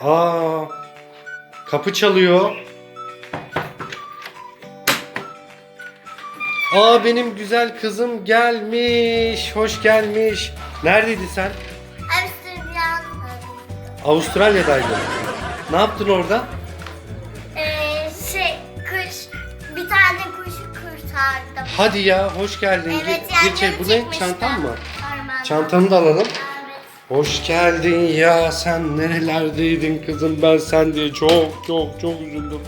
Aa, kapı çalıyor. Aa benim güzel kızım gelmiş. Hoş gelmiş. Neredeydin sen? Amsterdam. Avustralya'daydın. Ne yaptın orada? Ee, şey kuş bir tane kuşu kurtardım. Hadi ya hoş geldin. Evet Gir- yani içeri. Bu ne? Çantan mı? Çantanı da alalım. Hoş geldin ya. Sen nerelerdeydin kızım? Ben sen diye çok çok çok üzüldüm.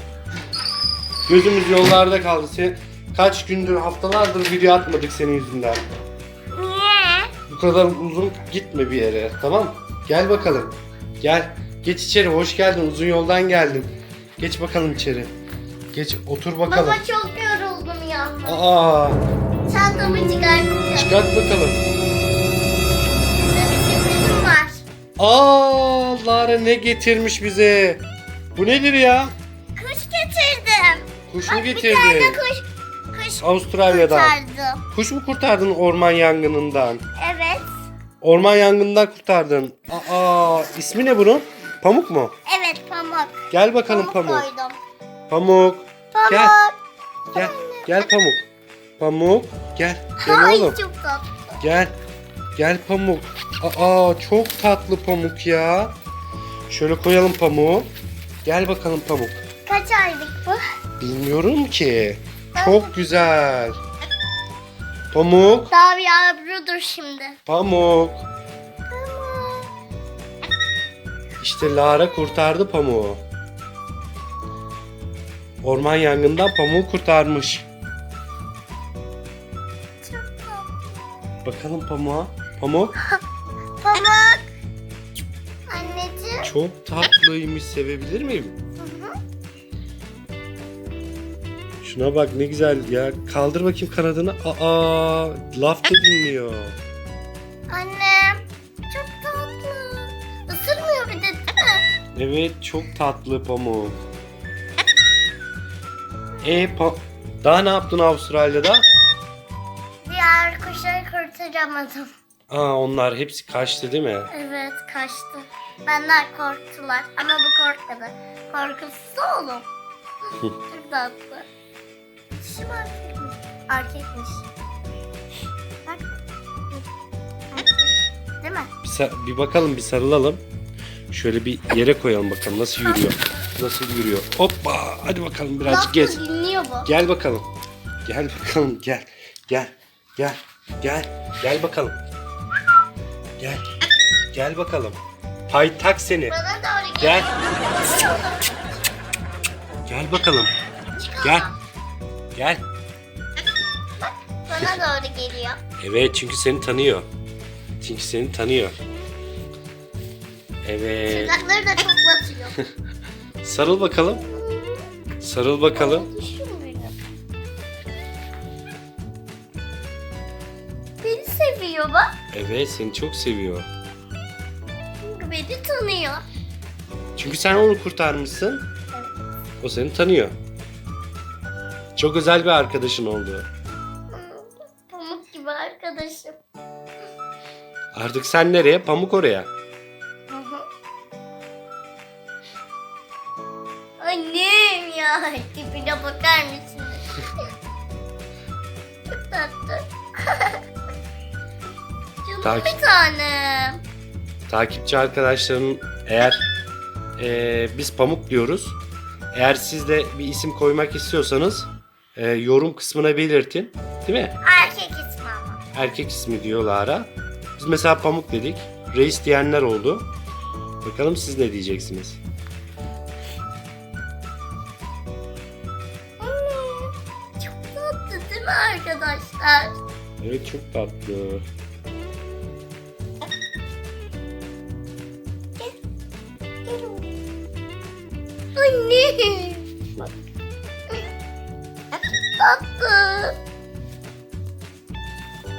Gözümüz yollarda kaldı. Sen kaç gündür, haftalardır video atmadık senin yüzünden. Niye? Bu kadar uzun gitme bir yere. Tamam? Gel bakalım. Gel. Geç içeri. Hoş geldin. Uzun yoldan geldin. Geç bakalım içeri. Geç otur bakalım. Baba çok yoruldum ya. Aa, Çantamı çıkartacağım. çıkart bakalım. Aa, Lara ne getirmiş bize? Bu nedir ya? Kuş getirdim. Kuş mu Bak, Bir getirdin? tane kuş, kuş Avustralya'dan. kurtardım. Kuş mu kurtardın orman yangınından? Evet. Orman yangından kurtardın. Aa, ismi ne bunun? Pamuk mu? Evet pamuk. Gel bakalım Pamuk. koydum. Pamuk. Pamuk. Gel. Gel. Gel Pamuk. Pamuk. Gel. Gel Ay oğlum. çok tatlı. Gel. Gel Pamuk. Aa, çok tatlı Pamuk ya. Şöyle koyalım Pamuk. Gel bakalım Pamuk. Kaç aylık bu? Bilmiyorum ki. Çok güzel. Pamuk. Daha bir yavrudur şimdi. Pamuk. Pamuk. İşte Lara kurtardı pamuğu. Orman yangından pamuğu kurtarmış. Çok tatlı. Bakalım pamuğa. Pamuk Pamuk. Anneciğim. çok tatlıymış. Sevebilir miyim? Hı hı. Şuna bak ne güzel ya. Kaldır bakayım kanadını. Aa, laf da dinliyor. Annem. Çok tatlı. Isırmıyor bir de değil mi? Evet çok tatlı pamuk. E pa- daha ne yaptın Avustralya'da? Diğer kuşları kurtaramadım. Aa onlar hepsi kaçtı değil mi? Evet kaçtı. Benden korktular ama bu korkmadı. Korkusuz oğlum. Çok tatlı. Dişi mi erkekmiş? Erkekmiş. Bak. Değil mi? Bir, sa- bir bakalım bir sarılalım. Şöyle bir yere koyalım bakalım nasıl yürüyor. Nasıl yürüyor. Hoppa hadi bakalım birazcık gez. da dinliyor bu. Gel bakalım. Gel bakalım gel. Gel. Gel. Gel. Gel bakalım. Gel. Gel bakalım. Hay tak seni. Bana doğru Gel. geliyor. Gel bakalım. Gel. Gel. Bana doğru geliyor. Evet çünkü seni tanıyor. Çünkü seni tanıyor. Evet. Tırnakları da toplatıyor. Sarıl bakalım. Sarıl bakalım. Evet seni çok seviyor. Çünkü beni tanıyor. Çünkü sen onu kurtarmışsın. O seni tanıyor. Çok özel bir arkadaşın oldu. Pamuk gibi arkadaşım. Artık sen nereye? Pamuk oraya. Annem ya tipine bakar mısın? Çok tatlı. Takip- bir tanem. Takipçi arkadaşların eğer eee, biz Pamuk diyoruz. Eğer siz de bir isim koymak istiyorsanız eee, yorum kısmına belirtin. Değil mi? Erkek ismi ama. Erkek ismi diyor Lara. Biz mesela Pamuk dedik. Reis diyenler oldu. Bakalım siz ne diyeceksiniz? Anne. Çok tatlı değil mi arkadaşlar? Evet çok tatlı. Anne. Tatlı.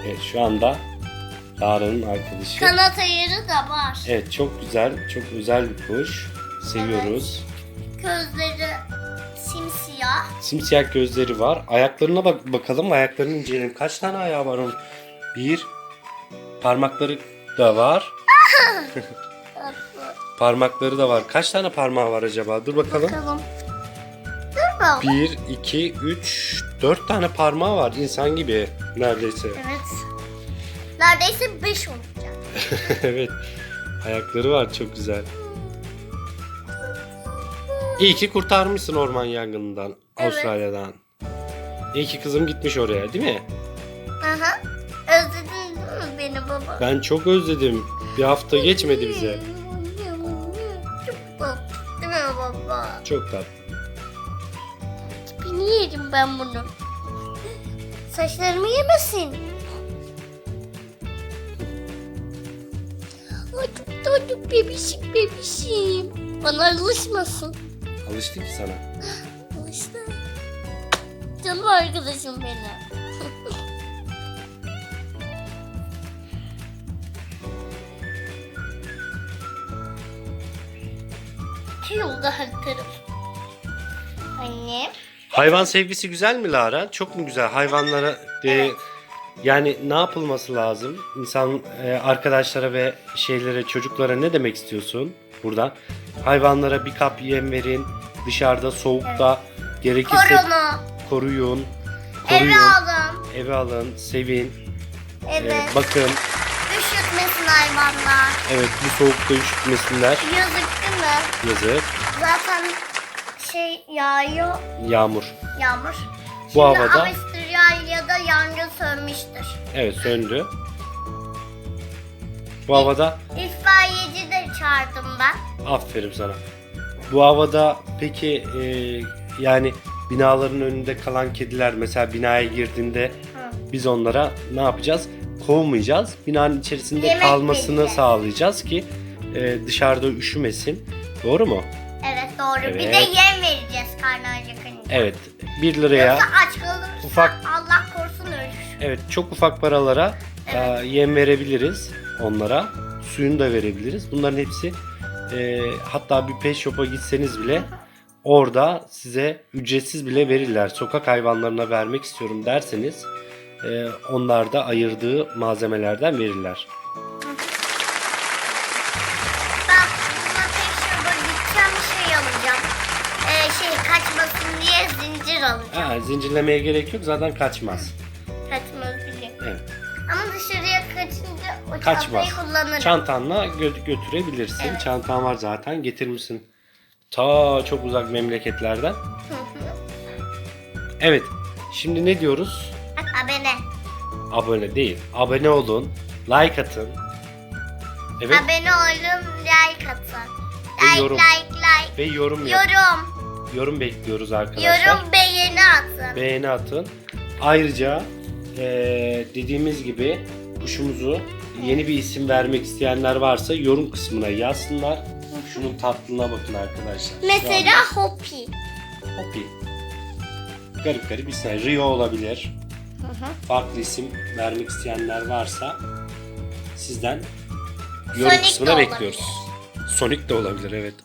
Evet şu anda Lara'nın arkadaşı. Kanat ayarı da var. Evet çok güzel, çok özel bir kuş. Seviyoruz. Gözleri simsiyah. Simsiyah gözleri var. Ayaklarına bak bakalım. Ayaklarını inceleyelim. Kaç tane ayağı var onun? Bir. Parmakları da var. Parmakları da var. Kaç tane parmağı var acaba? Dur bakalım. Bakalım. Dur baba. 1, 2, 3, 4 tane parmağı var. insan gibi neredeyse. Evet. Neredeyse 5 olacak. evet. Ayakları var çok güzel. İyi ki kurtarmışsın orman yangınından. Evet. Avustralya'dan. İyi ki kızım gitmiş oraya değil mi? Aha. Özledin değil mi beni baba? Ben çok özledim. Bir hafta geçmedi bize. Çok tatlı. Tipini yerim ben bunu. Saçlarımı yemesin. Ay çok tatlı bebişim bebişim. Bana alışmasın. Alıştı ki sana. Alıştı. Canım arkadaşım benim. Şu yolda her taraf. Anne. Hayvan sevgisi güzel mi Lara? Çok mu güzel? Hayvanlara e, yani ne yapılması lazım? İnsan e, arkadaşlara ve şeylere, çocuklara ne demek istiyorsun buradan? Hayvanlara bir kap yem verin. Dışarıda soğukta gerekirse Korona. koruyun. Eve Koruyun. alın. Eve alın, sevin. e, Evet. bakın. Üşütmesin hayvanlar. Evet bu soğukta üşütmesinler. Yazık değil mi? Yazık. Zaten şey yağıyor Yağmur. yağmur. Bu Şimdi havada- Avustralya'da yangın sönmüştür. Evet söndü. Bu havada İtfaiyeci de çağırdım ben. Aferin sana. Bu havada peki e, yani binaların önünde kalan kediler mesela binaya girdiğinde biz onlara ne yapacağız? Kovmayacağız. Binanın içerisinde Yemek kalmasını vereceğiz. sağlayacağız ki e, dışarıda üşümesin. Doğru mu? Evet doğru. Bir de yem vereceğiz karnı acıkınca. Evet. 1 liraya Yoksa aç kalırsa ufak- Allah korusun ölür. evet çok ufak paralara e, yem verebiliriz onlara. Suyunu da verebiliriz. Bunların hepsi e, hatta bir pet shop'a gitseniz bile orada size ücretsiz bile verirler. Sokak hayvanlarına vermek istiyorum derseniz e, onlar da ayırdığı malzemelerden verirler. Ben buna tek gideceğim şey alacağım. Ee, şey kaçmasın diye zincir alacağım. Ha, zincirlemeye gerek yok zaten kaçmaz. Kaçmaz bile. Evet. Ama dışarıya kaçınca o Kaçmaz. çantayı kullanırım. Çantanla gö- götürebilirsin. Evet. Çantan var zaten getirmişsin. Ta çok uzak memleketlerden. Hı hı. Evet. Şimdi ne diyoruz? Abone. Abone değil. Abone olun. Like atın. Evet. Abone olun, like atın. Ve Like, yorum. like, like. Ve yorum yap. Yorum. Yorum bekliyoruz arkadaşlar. Yorum beğeni atın. Beğeni atın. Ayrıca eee, dediğimiz gibi kuşumuzu yeni bir isim vermek isteyenler varsa yorum kısmına yazsınlar. Şunun tatlılığına bakın arkadaşlar. Mesela Hopi. Hopi. Garip garip isimler. Rio olabilir. Farklı isim vermek isteyenler varsa sizden yorum Sonic de kısmına bekliyoruz. Sonic de olabilir evet.